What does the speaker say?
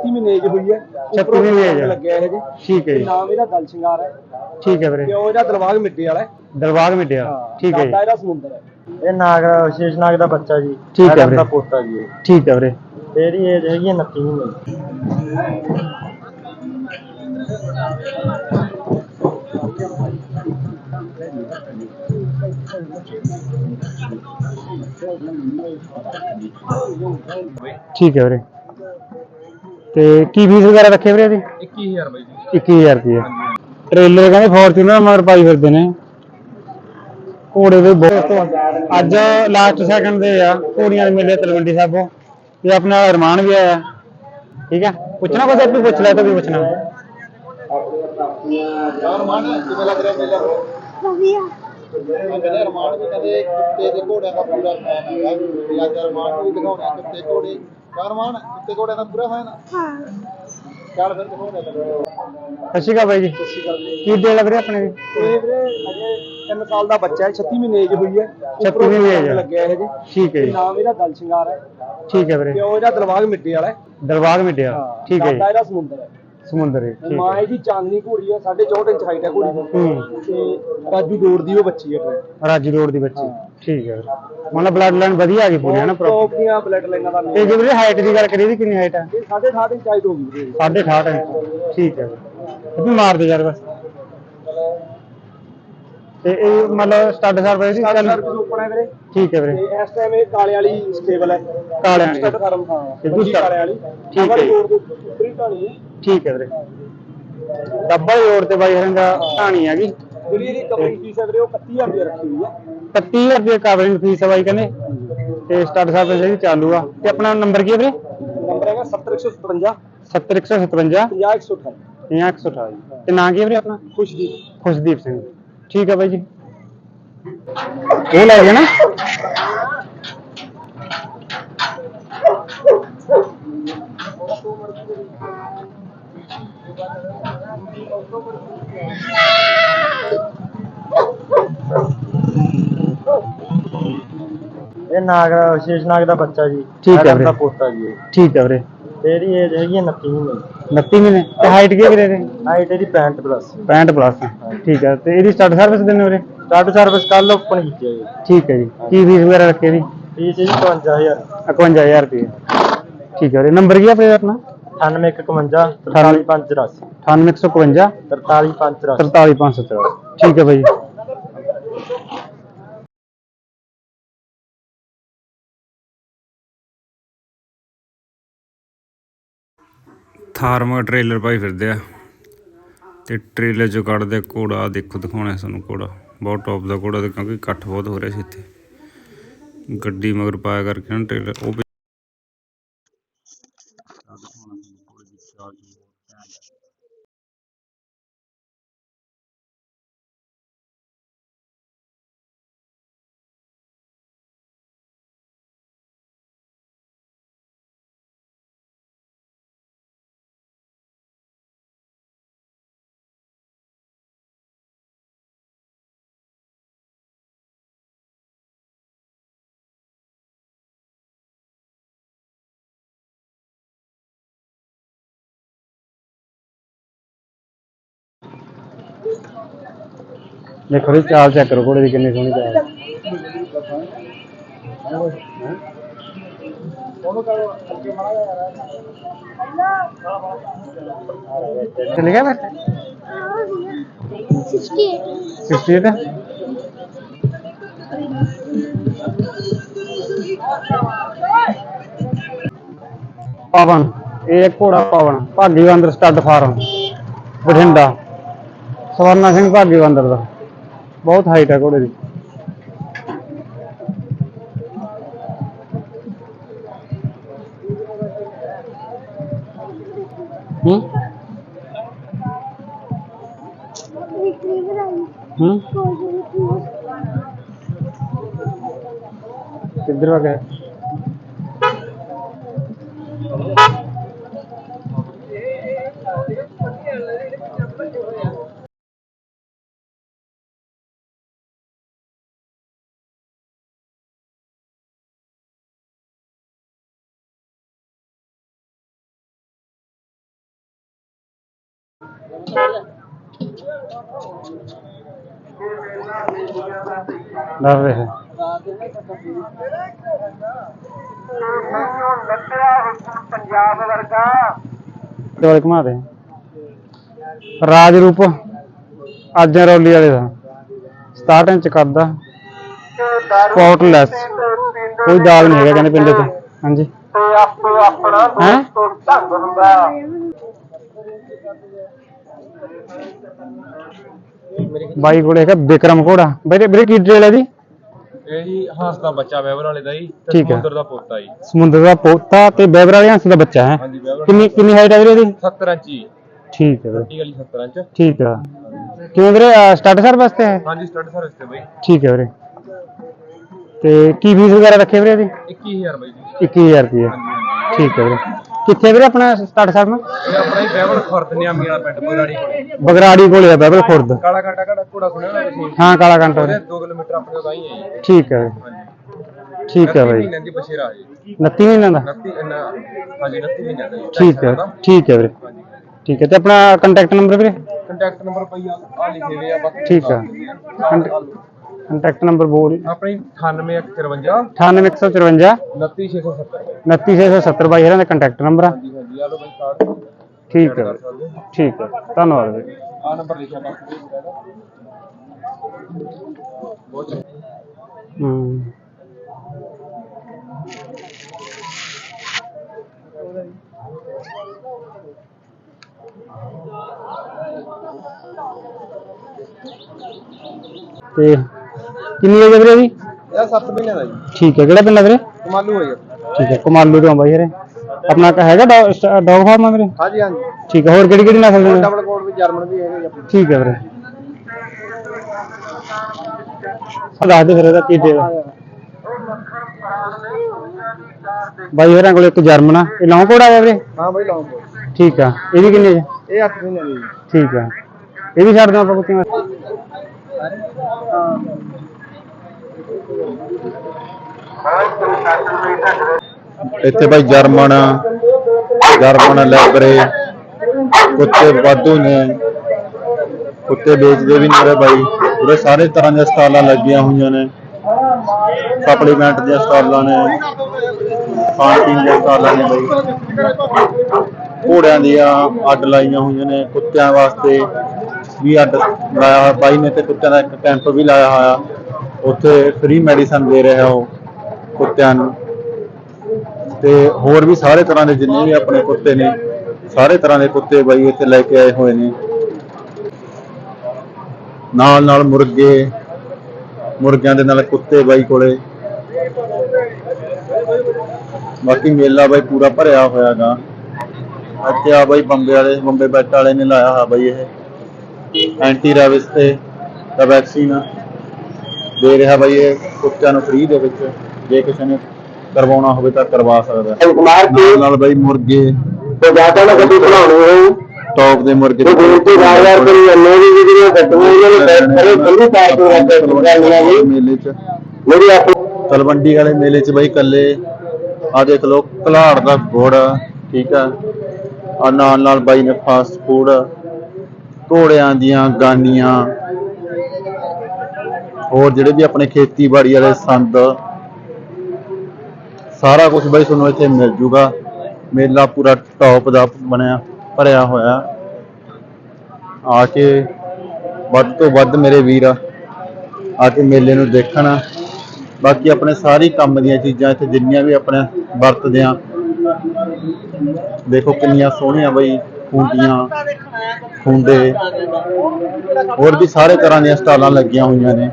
30 ਮਹੀਨੇ ਏਜ ਹੋਈ ਹੈ? 36 ਮਹੀਨੇ। ਲੱਗਿਆ ਇਹ ਜੀ। ਠੀਕ ਹੈ ਜੀ। ਨਾਮ ਇਹਦਾ ਦਲ ਸ਼ਿੰਗਾਰ ਹੈ। ਠੀਕ ਹੈ ਵੀਰੇ। ਪਿਓ ਇਹਦਾ ਦਲਵਾਗ ਮਿੱਟੀ ਵਾਲਾ ਹੈ। ਦਰਬਾਗ ਮਿਟਿਆ ਠੀਕ ਹੈ ਦਾਦਾ ਇਹਦਾ ਸਮੁੰਦਰ ਹੈ। ਇਹ ਨਾਗ ਵਿਸ਼ੇਸ਼ ਨਾਗ ਦਾ ਬੱਚਾ ਜੀ। ਠੀਕ ਹੈ ਵੀਰੇ। ਦਾ ਪੋਤਾ ਜੀ। ਠੀਕ ਹੈ ਵੀਰੇ। ਤੇ ਇਹਦੀ ਏਜ ਹੈਗੀ ਹੈ 29 ਮਹੀਨੇ ਠੀਕ ਹੈ ਵੀਰੇ। ਤੇ ਕੀ ਫੀਸ ਵਗੈਰਾ ਰੱਖੇ ਵੀਰੇ ਇਹਦੀ? 21000 ਬਾਈ ਜੀ। 21000 ਰੁਪਏ ਟ੍ਰੇਲਰ ਕਹਿੰਦੇ ਫੋਰਚੂਨਰ ਮਗਰ ਪਾਈ ਫਿਰਦੇ ਨੇ। ਘੋੜੇ ਦੇ ਬਹੁਤ ਅੱਜ ਲਾਸਟ ਸੈਕਿੰਡ ਦੇ ਆ ਘੋੜੀਆਂ ਦੇ ਮੇਲੇ ਤਲਵੰਡੀ ਸਾਬੋ। ਤੇ ਆਪਣਾ ਅਰਮਾਨ ਵੀ ਆਇਆ। ਠੀਕ ਹੈ ਪੁੱਛਣਾ ਕੁਛ ਤੂੰ ਪੁੱਛ ਲੈ ਤਾਂ ਵੀ ਪੁੱਛਣਾ। ਅਰਮਾਨ ਕਿਵੇਂ ਲੱਗ ਰਿਹਾ ਮੇਲਾ? ਵਧੀਆ। ਕਹਿੰਦੇ ਅਰਮਾਨ ਵੀ ਕਹਿੰਦੇ ਕੁੱਤੇ ਦੇ ਘੋੜਿਆਂ ਦਾ ਪੂਰਾ ਫੈਨ ਤੇ ਅੱਜ ਅਰਮਾਨ ਨੂੰ ਵੀ ਦਿਖਾਉਣੇ ਕੁੱਤੇ ਘੋੜੇ। ਅਰਮਾਨ ਕੁੱਤੇ ਘੋੜਿਆਂ ਦਾ ਪੂਰਾ ਫੈਨ? ਹਾਂ। ਚੱਲ ਫਿਰ ਦਿਖਾਉਣੇ ਤੈਨੂੰ ਸਤਿ ਸ਼੍ਰੀ ਅਕਾਲ ਬਾਈ ਜੀ। ਕੀ ਦੇ ਲੱਗ ਰਿਹਾ ਆਪਣੇ ਦੀ? ਇਹ ਵੀਰੇ ਅਜੇ 3 ਸਾਲ ਦਾ ਬੱਚਾ ਹੈ 36 ਮਹੀਨੇ ਏਜ ਹੋਈ ਹੈ। 36 ਮਹੀਨੇ। ਲੱਗਿਆ ਇਹ ਜੀ। ਠੀਕ ਹੈ ਤੇ ਜੀ ਨਾਮ ਇਹਦਾ ਦਲ ਸ਼ਿੰਗਾਰ ਹੈ। ਠੀਕ ਹੈ ਵੀਰੇ। ਪਿਓ ਇਹਦਾ ਦਲਵਾਗ ਮਿੱਟੀ ਵਾਲਾ ਹੈ। ਦਰਬਾਗ ਮਿਟਿਆ ਠੀਕ ਹੈ ਦਾਦਾ ਜੀ ਇਹਦਾ ਸਮੁੰਦਰ ਹੈ। ਸਮੁੰਦਰ ਹੈ। ਤੇ ਮਾਂ ਹੈ ਇਹਦੀ ਚਾਂਦਨੀ ਘੋੜੀ ਹੈ 64 ਇੰਚ ਹਾਈਟ ਹੈ ਘੋੜੀ ਦੀ। ਹੂੰ। ਤੇ ਰਾਜੂ ਦੌੜ ਦੀ ਉਹ ਬੱਚੀ ਹੈ ਟ੍ਰੇਨ ਰਾਜੀ ਰੋਡ ਦੀ ਬੱਚੀ। ਠੀਕ ਹੈ। ਵੀਰੇ ਮਤਲਬ ਬਲੱਡ ਲਾਈਨ ਵਧੀਆ ਆ ਗਈ ਪੂਰੀ ਹੈ ਨਾ ਪ੍ਰੋਪਰ ਟੌਪ ਦੀਆਂ ਬਲੱਡ ਲਾਈਨਾਂ ਦਾ ਨਾਮ ਤੇ ਜੇ ਵੀਰੇ ਹਾਈਟ ਦੀ ਗੱਲ ਕਰੀਏ ਇਹਦੀ ਕਿੰਨੀ ਹਾਈਟ ਆ? ਇਹ 6.5 ਇੰਚ ਹਾਈਟ ਹੋ ਗਈ ਵੀਰੇ। 68 ਇੰਚ। ਠੀਕ ਹੈ। ਇਹ ਵੀ ਮਾਰ ਦੇ ਯਾਰ ਬਸ। ਤੇ ਇਹ ਮਤਲਬ ਸਟੱਡ ਸਰਵਿਸ ਦੀ ਚੱਲ। ਸਰਵਿਸ ਓਪਨ ਹੈ ਵੀਰੇ। ਠੀਕ ਹੈ ਵੀਰੇ। ਤੇ ਇਸ ਟਾਈਮ ਇਹ ਕਾਲੇ ਵਾਲੀ ਸਟੇਬਲ ਹੈ ਕਾਲੇ ਵਾਲੀ। ਸਟਾਰਟ ਫਾਰਮ ਹਾਂ। ਇਹ ਦੂਜੀ start- ਕਾਲੇ ਵਾਲੀ। ਠੀਕ ਹੈ ਜੀ। ਜੋੜ ਦੇ ਉੱਪਰੀ ਢਾਣੀ ਹੈ ਠੀਕ ਹੈ ਵੀਰੇ। ਡੱਬਲ ਜੋੜ ਤੇ ਬਾਈ ਹਰਾਂ ਦਾ ਕਹਾਣੀ ਹੈਗੀ। ਜਿਹੜੀ ਇਹਦੀ ਕਵਰਿੰਗ ਫੀਸ ਹੈ ਵੀਰੇ ਉਹ 31000 ਰੁਪਏ ਰੱਖੀ ਹੋਈ ਹੈ। 30000 ਰੁਪਏ ਕਵਰਿੰਗ ਫੀਸ ਹੈ ਬਾਈ ਕਹਿੰਦੇ। ਤੇ ਸਟੱਡ ਸਰਵਿਸ ਇਹਦੀ ਚਾਲੂ ਆ। ਤੇ ਆਪਣਾ ਨੰਬਰ ਕੀ ਹੈ ਵੀਰੇ? ਨੰਬਰ ਹੈਗਾ 7157 7157 50128 5128 ਤੇ ਨਾਂ ਕੀ ਹੈ ਵੀਰੇ ਆਪਣਾ? ਖੁਸ਼ਦੀਪ। ਖੁਸ਼ਦੀਪ ਸਿੰਘ। ਠੀਕ ਹੈ ਬਾਈ ਜੀ। ਇਹ ਲੈ ਗਿਆ ਨਾ। ਇਹ ਨਾਗ ਵਿਸ਼ੇਸ਼ ਨਾਗ ਦਾ ਬੱਚਾ ਜੀ। ਠੀਕ ਹੈ ਵੀਰੇ। ਦਾ ਪੋਤਾ ਜੀ। ਠੀਕ ਹੈ ਵੀਰੇ। ਤੇ ਇਹਦੀ ਏਜ ਹੈਗੀ ਹੈ 29 ਮਹੀਨੇ 29 ਮਹੀਨੇ ਤੇ ਹਾਈਟ ਕੀ ਹੈ ਵੀਰੇ ਇਹਦੀ? ਹਾਈਟ ਇਹਦੀ 65 ਪਲੱਸ 65 ਪਲੱਸ ਠੀਕ ਹੈ। ਤੇ ਇਹਦੀ ਸਟਾਰਟ ਸਰਵਿਸ ਦਿੰਦੇ ਵੀਰੇ? ਸਟਾਰਟ ਸਰਵਿਸ ਕੱਲ ਓਪਨ ਕੀਤੀ ਹੈ ਜੀ। ਠੀਕ ਹੈ ਜੀ। ਕੀ ਫੀਸ ਵਗੈਰਾ ਰੱਖੀ ਇਹਦੀ? ਫੀਸ ਇਹਦੀ 55000 51000 ਰੁਪਏ। ਠੀਕ ਹੈ ਵੀਰੇ। ਨੰਬਰ ਕੀ ਹੈ ਆਪਣਾ? ਆਪਣਾ 9151 43584 98152 43584 43574 ਠੀਕ ਹੈ ਬਾਈ ਜੀ ਟ੍ਰੇਲਰ ਪਾਈ ਫਿਰਦੇ ਆ ਤੇ ਟ੍ਰੇਲਰ ਚੋਂ ਕੱਢਦੇ ਘੋੜਾ ਦੇਖੋ, ਦਿਖਾਉਣਾ ਤੁਹਾਨੂੰ ਘੋੜਾ। ਬਹੁਤ ਟੌਪ ਦਾ ਘੋੜਾ ਤੇ ਕਿਉਂਕਿ ਇਕੱਠ ਬਹੁਤ ਹੋ ਰਿਹਾ ਸੀ ਇੱਥੇ। ਗੱਡੀ ਮਗਰ ਪਾਇਆ ਕਰਕੇ ਨਾ ਟ੍ਰੇਲਰ, ਉਹ ਵੀ- ਦੇਖੋ ਜੀ, ਚਾਲ ਚੈੱਕ ਕਰੋ, ਘੋੜੇ ਦੀ ਕਿੰਨੀ ਸੋਹਣੀ ਚਾਲ। ਚੱਲ ਗਿਆ ਬੈਠੇ ਹਾਂ ਵਧੀਆ 68 68 ਪਵਨ, ਇਹ ਇੱਕ ਘੋੜਾ ਪਵਨ, ਭਾਗੀ ਅੰਦਰ ਸਟੱਡ ਫਾਰਮ, ਬਠਿੰਡਾ। ਸਵਰਨਾ ਸਿੰਘ ਭਾਗੀ ਅੰਦਰ ਦਾ। ਬਹੁਤ ਹਾਈਟ ਹੈ ਘੋੜੇ ਦੀ। ਹੂੰ? ਹੂੰ? ਕੋਈ ਰਿਟਰੀਵਰ ਪੰਜਾਬ ਵਰਗਾ ਘੁਮਾ ਦੇ। ਰਾਜ ਰੂਪ ਅੱਜ ਰੌਲੀ ਵਾਲੇ ਦਾ। 67 ਇੰਚ ਕਰਦਾ। ਸਪੌਟਲੈਸ ਕੋਈ ਦਾਗ ਨਹੀਂ ਹੈਗਾ ਕਹਿੰਦੇ ਪਿੰਡ 'ਚ। ਹਾਂਜੀ। ਤੇ ਆਪੋ ਆਪਣਾ? ਦੋਸਤ ਢੰਗ ਹੁੰਦਾ। ਬਾਈ ਕੋਲੇ ਹੈਗਾ ਬਿਕਰਮ ਘੋੜਾ। ਵੀਰੇ ਵੀਰੇ ਕੀ ਡਿਟੇਲ ਹੈ ਜੀ ਇਹ ਜੀ ਹੰਸ ਦਾ ਬੱਚਾ ਬੈਬਰ ਵਾਲੇ ਦਾ ਜੀ ਤੇ ਠੀਕ ਹੈ। ਸਮੁੰਦਰ ਦਾ ਪੋਤਾ ਜੀ। ਸਮੁੰਦਰ ਦਾ ਪੋਤਾ ਤੇ ਬੈਬਰ ਵਾਲੇ ਹੰਸ ਦਾ ਬੱਚਾ ਹੈ। ਹਾਂਜੀ ਕਿੰਨੀ ਕਿੰਨੀ ਹਾਈਟ ਹੈ ਵੀਰੇ ਇਹਦੀ? 70 ਇੰਚ ਜੀ। ਠੀਕ ਹੈ ਵੀਰੇ। ਠੀਕ ਵਾਲੀ 70 ਇੰਚ। ਠੀਕ ਹੈ ਕਿਵੇਂ ਵੀਰੇ ਸਟਾਰਟ ਸਰ ਵਾਸਤੇ ਹੈ? ਹਾਂਜੀ ਸਟੱਡ ਸਰਵਿਸ ਤੇ ਬਈ। ਠੀਕ ਹੈ ਵੀਰੇ। ਤੇ ਕੀ ਫੀਸ ਵਗੈਰਾ ਰੱਖੇ ਵੀਰੇ ਇਹਦੀ? 21000 ਬਈ ਜੀ। 21000 ਰੁਪਏ ਠੀਕ ਹੈ ਵੀਰੇ। ਕਿੱਥੇ ਵੀਰੇ ਆਪਣਾ ਸਟਾਰਟ ਸਰ ਇਹ ਆਪਣਾ ਹੀ ਬੈਬਰ ਖੁਰਦ ਨਿਆਮੀ ਵਾਲਾ ਪਿੰਡ ਬਗਾੜੀ ਕੋਲੇ। ਬਗਰਾੜੀ ਕੋਲੇ ਆ ਬੈਬਲ ਖੁਰਦ। ਕਾਲਾ ਕਾਂਟਾ ਕਾੜਾ ਘੋੜਾ ਸੁਣਿਆ ਨਾ ਤੁਸੀਂ? ਹਾਂ ਕਾਲਾ ਕੰਟਾ ਉਹਦੇ 2 ਕਿਲੋਮੀਟਰ ਆਪਣੇ ਤੋਂ ਹੀ ਹੈ ਜੀ। ਠੀਕ ਹੈ। ਠੀਕ ਹੈ ਬਾਈ। ਮਹੀਨਿਆਂ ਦੀ ਬਸ਼ੇਰਾ ਜੀ। 29 ਮਹੀਨਿਆਂ ਦਾ? 29 ਇੰਨਾ ਹਾਂਜੀ 29 ਮਹੀਨਿਆਂ ਦਾ ਜੀ। ਠੀਕ ਹੈ ਠੀਕ ਹੈ ਵੀਰੇ। ਹਾਂਜੀ ਠੀਕ ਹੈ ਤੇ ਆਪਣਾ ਕੰਟੈਕਟ ਨੰਬਰ ਵੀਰੇ? ਕੰਟੈਕਟ ਨੰਬਰ ਪਈ ਆ ਆ ਲਿਖੇ ਹੋਏ ਆ ਬਾਕੀ। ਠੀਕ ਆ। ਕੰਟੈਕਟ ਨੰਬਰ ਬੋਲ ਆਪਣੀ 98153 98154 29670 29670 ਬਾਈ ਹਰਾਂ ਦਾ ਕੰਟੈਕਟ ਨੰਬਰ ਆ ਹਾਂਜੀ ਹਾਂਜੀ ਆ ਲੋ ਬਈ ਕਾਰਡ ਠੀਕ ਹੈ ਕਰ ਵੀਰੇ, ਸਕਦੇ ਹੋ ਠੀਕ ਹੈ ਧੰਨਵਾਦ ਵੀਰੇ ਆ ਨੰਬਰ ਲਿਖਿਆ ਬਾਕੀ ਵੀ ਇਹਦਾ ਬਹੁਤ ਚੰਗਾ ਹੂੰ ਤੇ ਕਿੰਨੀ ਏਜ ਹੈ ਵੀਰੇ ਇਹ 7 ਮਹੀਨੇ ਦਾ ਜੀ। ਠੀਕ ਹੈ ਕਿਹੜਾ ਪਿੰਡ ਹੈ ਵੀਰੇ? ਕਮਾਲੂ ਹੈ ਜੀ। ਠੀਕ ਹੈ ਕਮਾਲੂ ਤੋਂ ਆ ਬਾਈ ਵੀਰੇ। ਆਪਣਾ ਕਾ ਹੈਗਾ ਡੌਗ ਫਾਰਮ ਹੈ ਵੀਰੇ? ਹਾਂਜੀ ਹਾਂਜੀ। ਠੀਕ ਹੈ ਹੋਰ ਕਿਹੜੀ ਕਿਹੜੀ ਨਸਲ ਦੇ? ਨੇ? ਡਬਲ ਕੋਡ ਵੀ ਜਰਮਨ ਵੀ ਹੈਗੇ ਜੀ ਆਪਣੇ। ਠੀਕ ਹੈ ਵੀਰੇ। ਆ ਦੱਸ ਦੇ ਫਿਰ ਇਹਦਾ ਕੀ ਦੇ ਬਾਈ ਹੋਰਾਂ ਕੋਲ ਇੱਕ ਜਰਮਨ ਆ। ਇਹ ਲੌਂਗ ਕੋਡ ਆ ਵੀਰੇ? ਹਾਂ ਬਈ ਲਾਉਂਗੇ ਠੀਕ ਆ। ਇਹ ਵੀ ਕਿੰਨੇ ਚ ਇਹ 8 ਮਹੀਨੇ ਦੀ ਠੀਕ ਆ। ਇਹ ਵੀ ਛੱਡ ਦੋ ਆਪਾਂ ਕੁੱਤੀਆਂ ਵਾਸਤੇ ਇੱਥੇ ਭਾਈ ਜਰਮਨ ਜਰਮਨ ਲੈਬਰੇ, ਕੁੱਤੇ ਵਾਧੂ ਨੇ, ਕੁੱਤੇ ਵੇਚਦੇ ਵੀ ਨੇ ਉਰੇ ਉਰੇ ਸਾਰੇ ਤਰ੍ਹਾਂ ਦੀਆਂ ਸਟਾਲਾਂ ਲੱਗੀਆਂ ਹੋਈਆਂ ਨੇ। ਸਪਲੀਮੈਂਟ ਦੀਆਂ ਸਟਾਲਾਂ ਨੇ, ਖਾਣ ਪੀਣ ਦੀਆਂ ਸਟਾਲਾਂ ਨੇ ਬਾਈ ਘੋੜਿਆਂ ਦੀਆਂ ਅੱਡ ਲਾਈਆਂ ਹੋਈਆਂ ਨੇ ਕੁੱਤਿਆਂ ਵਾਸਤੇ ਵੀ ਅੱਡ ਲਾਇਆ ਹੋਇਆ। ਬਾਈ ਨੇ ਤੇ ਕੁੱਤਿਆਂ ਦਾ ਇੱਕ ਕੈਂਪ ਵੀ ਲਾਇਆ ਹੋਇਆ। ਉੱਥੇ ਫ੍ਰੀ ਮੈਡੀਸਨ ਦੇ ਰਿਹਾ ਉਹ ਕੁੱਤਿਆਂ ਨੂੰ। ਤੇ ਹੋਰ ਵੀ ਸਾਰੇ ਤਰ੍ਹਾਂ ਦੇ ਜਿੰਨੇ ਵੀ ਆਪਣੇ ਕੁੱਤੇ ਨੇ, ਸਾਰੇ ਤਰ੍ਹਾਂ ਦੇ ਕੁੱਤੇ ਬਾਈ ਇੱਥੇ ਲੈ ਕੇ ਆਏ ਹੋਏ ਨੇ। ਨਾਲ ਨਾਲ ਮੁਰਗੇ, ਮੁਰਗਿਆਂ ਦੇ ਨਾਲ ਕੁੱਤੇ ਬਾਈ ਕੋਲੇ। ਬਾਕੀ ਮੇਲਾ ਬਾਈ ਪੂਰਾ ਭਰਿਆ ਹੋਇਆਗਾ ਇੱਥੇ ਆ ਬਾਈ ਬੰਬੇ ਵਾਲੇ, ਬੰਬੇ ਬੈਟ ਵਾਲੇ ਨੇ ਲਾਇਆ ਹੋਇਆ ਬਾਈ ਇਹ। ਐਂਟੀ ਰੈਬਿਸ ਤੇ, ਦਾ ਵੈਕਸੀਨ ਦੇ ਰਿਹਾ ਬਾਈ ਇਹ ਕੁੱਤਿਆਂ ਨੂੰ ਫ੍ਰੀ ਦੇ ਵਿੱਚ ਜੇ ਕਿਸੇ ਨੇ ਕਰਵਾਉਣਾ ਹੋਵੇ ਤਾਂ ਕਰਵਾ ਸਕਦਾ। ਹੈ। ਨਾਲ ਨਾਲ ਬਾਈ ਮੁਰਗੇ। ਤੇ ਜਾਤਾ ਨਾ ਕਦੀ ਬਣਾਉਣੀ ਹੋਈ ਟੌਪ ਦੇ ਮੁਰਗੇ ਉਹ ਬੇਨਤੀ ਵਾਰ ਵਾਰ ਕਰੀ ਜਾਂਦੇ ਵੀ ਜਿਹੜੀਆਂ ਕੱਟੀਆਂ ਇਹਨਾਂ ਨੂੰ ਕਰੇ ਬੰਦੀ ਪੈਕ ਹੋ ਜਾਂਦੇ ਜੀ ਮੇਲੇ 'ਚ। ਮੇਰੀ ਆਪਣੀ ਤਲਵੰਡੀ ਵਾਲੇ ਮੇਲੇ 'ਚ ਬਾਈ ਕੱਲੇ ਆ ਦੇਖ ਲਓ ਘਲਾੜ ਦਾ ਗੁੜ ਠੀਕ ਆ। ਆ ਨਾਲ ਨਾਲ ਬਾਈ ਨੇ ਫਾਸਟ ਫੂਡ ਘੋੜਿਆਂ ਦੀਆਂ ਗਾਨੀਆਂ। ਹੋਰ ਜਿਹੜੇ ਵੀ ਆਪਣੇ ਖੇਤੀਬਾੜੀ ਵਾਲੇ ਸੰਦ, ਸਾਰਾ ਕੁਝ ਬਾਈ ਤੁਹਾਨੂੰ ਇੱਥੇ ਮਿਲ ਜੂਗਾ। ਮੇਲਾ ਪੂਰਾ ਟੌਪ ਦਾ ਬਣਿਆ, ਭਰਿਆ ਹੋਇਆ। ਆ ਕੇ ਵੱਧ ਤੋਂ ਵੱਧ ਮੇਰੇ ਵੀਰ ਆ ਕੇ ਮੇਲੇ ਨੂੰ ਦੇਖਣ। ਬਾਕੀ ਆਪਣੇ ਸਾਰੀ ਕੰਮ ਦੀਆਂ ਚੀਜ਼ਾਂ ਇੱਥੇ ਜਿੰਨੀਆਂ ਵੀ ਆਪਣੇ ਵਰਤਦੇ ਆ। ਦੇਖੋ ਕਿੰਨੀਆਂ ਸੋਹਣੀਆਂ ਬਈ। ਖੂੰਡੀਆਂ ਖੁੰਡੇ ਹੋਰ ਵੀ ਸਾਰੇ ਤਰ੍ਹਾਂ ਦੀਆਂ ਸਟਾਲਾਂ ਲੱਗੀਆਂ ਹੋਈਆਂ ਨੇ।